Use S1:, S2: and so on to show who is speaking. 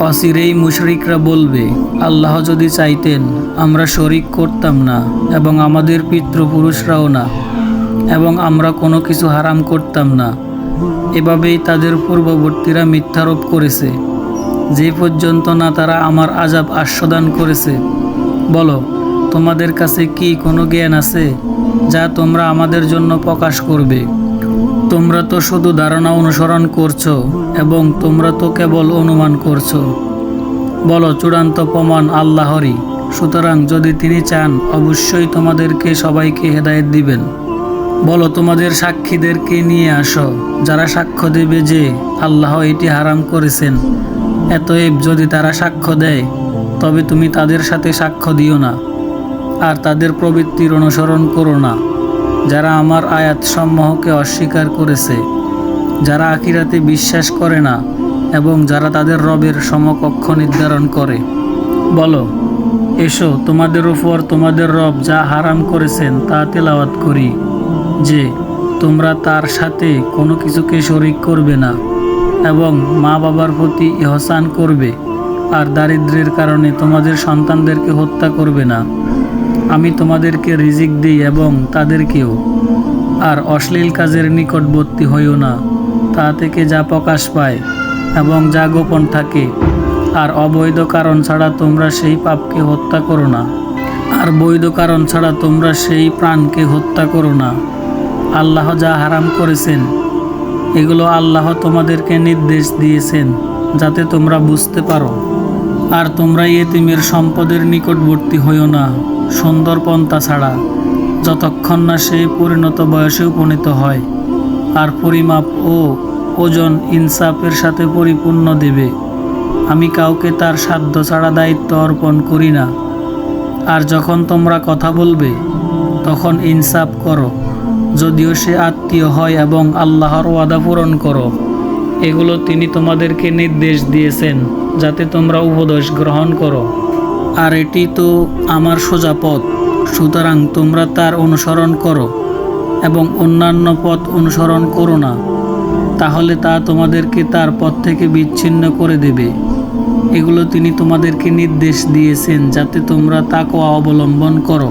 S1: অচিরেই মুশরিকরা বলবে, আল্লাহ যদি চাইতেন, আমরা শরিক করতাম না এবং আমাদের পিতৃপুরুষরাও না এবং আমরা কোনো কিছু হারাম করতাম না। এভাবেই তাদের পূর্ববর্তীরা মিথ্যারোপ করেছে। যে পর্যন্ত না তারা আমার আজাব আস্বাদন করেছে। বলো, তোমাদের কাছে কি কোনো জ্ঞান আছে যা তোমরা আমাদের জন্য প্রকাশ করবে? তোমরা তো শুধু ধারণা অনুসরণ করছ এবং তোমরা তো কেবল অনুমান করছ। বলো, চূড়ান্ত প্রমাণ আল্লাহরই। সুতরাং যদি তিনি চান, অবশ্যই তোমাদেরকে সবাইকে হেদায়েত দিবেন। বলো, তোমাদের সাক্ষীদেরকে নিয়ে আসো। যারা সাক্ষ্য দেবে যে আল্লাহ এটি হারাম করেছেন, এতএব যদি তারা সাক্ষ্য দেয়, তবে তুমি তাদের সাথে সাক্ষ্য দিও না। আর তাদের প্রবৃত্তির অনুসরণ করো না। যারা আমার আয়াত সমূহকে অস্বীকার করেছে, যারা আখিরাতে বিশ্বাস করে না এবং যারা তাদের রবের সমকক্ষ নির্ধারণ করে। বলো, এসো, তোমাদের ওপর তোমাদের রব যা হারাম করেছেন তা তেলাওয়াত করি, যে তোমরা তার সাথে কোনো কিছুকে শরিক করবে না এবং মা বাবার প্রতি ইহসান করবে, আর দারিদ্র্যের কারণে তোমাদের সন্তানদেরকে হত্যা করবে না। আমি তোমাদেরকে রিজিক দিই এবং তাদেরকেও। আর অশ্লীল কাজের নিকটবর্তী হইও না, তা থেকে যা প্রকাশ পায় এবং যা গোপন থাকে। আর অবৈধ কারণ ছাড়া তোমরা সেই পাপকে হত্যা করো না। আর বৈধ কারণ ছাড়া তোমরা সেই প্রাণকে হত্যা করো না। আল্লাহ যা হারাম করেছেন, এগুলো আল্লাহ তোমাদেরকে নির্দেশ দিয়েছেন, যাতে তোমরা বুঝতে পারো। আর তোমরা ইয়েতিমের সম্পদের নিকটবর্তী হইও না। সুন্দর পন্থা ছাড়া যতক্ষণ না সে পরিণত বয়সে উপনীত হয়, আর পরিমাপ ও ওজন ইনসাফের সাথে পরিপূর্ণ দেবে। আমি কাউকে তার সাধ্য ছাড়া দায়িত্ব অর্পণ করি না। আর যখন তোমরা কথা বলবে, তখন ইনসাফ করো। যদিও সে আত্মীয় হয় এবং আল্লাহর ওয়াদা পূরণ করো। এগুলো তিনি তোমাদেরকে নির্দেশ দিয়েছেন, যাতে তোমরা উপদেশ গ্রহণ করো। আর এটি তো আমার সোজা পথ। সুতরাং তোমরা তার অনুসরণ করো এবং অন্যান্য পথ অনুসরণ করো না। তাহলে তা তোমাদেরকে তার পথ থেকে বিচ্ছিন্ন করে দেবে। এগুলো তিনি তোমাদেরকে নির্দেশ দিয়েছেন যাতে তোমরা তাকে অবলম্বন করো।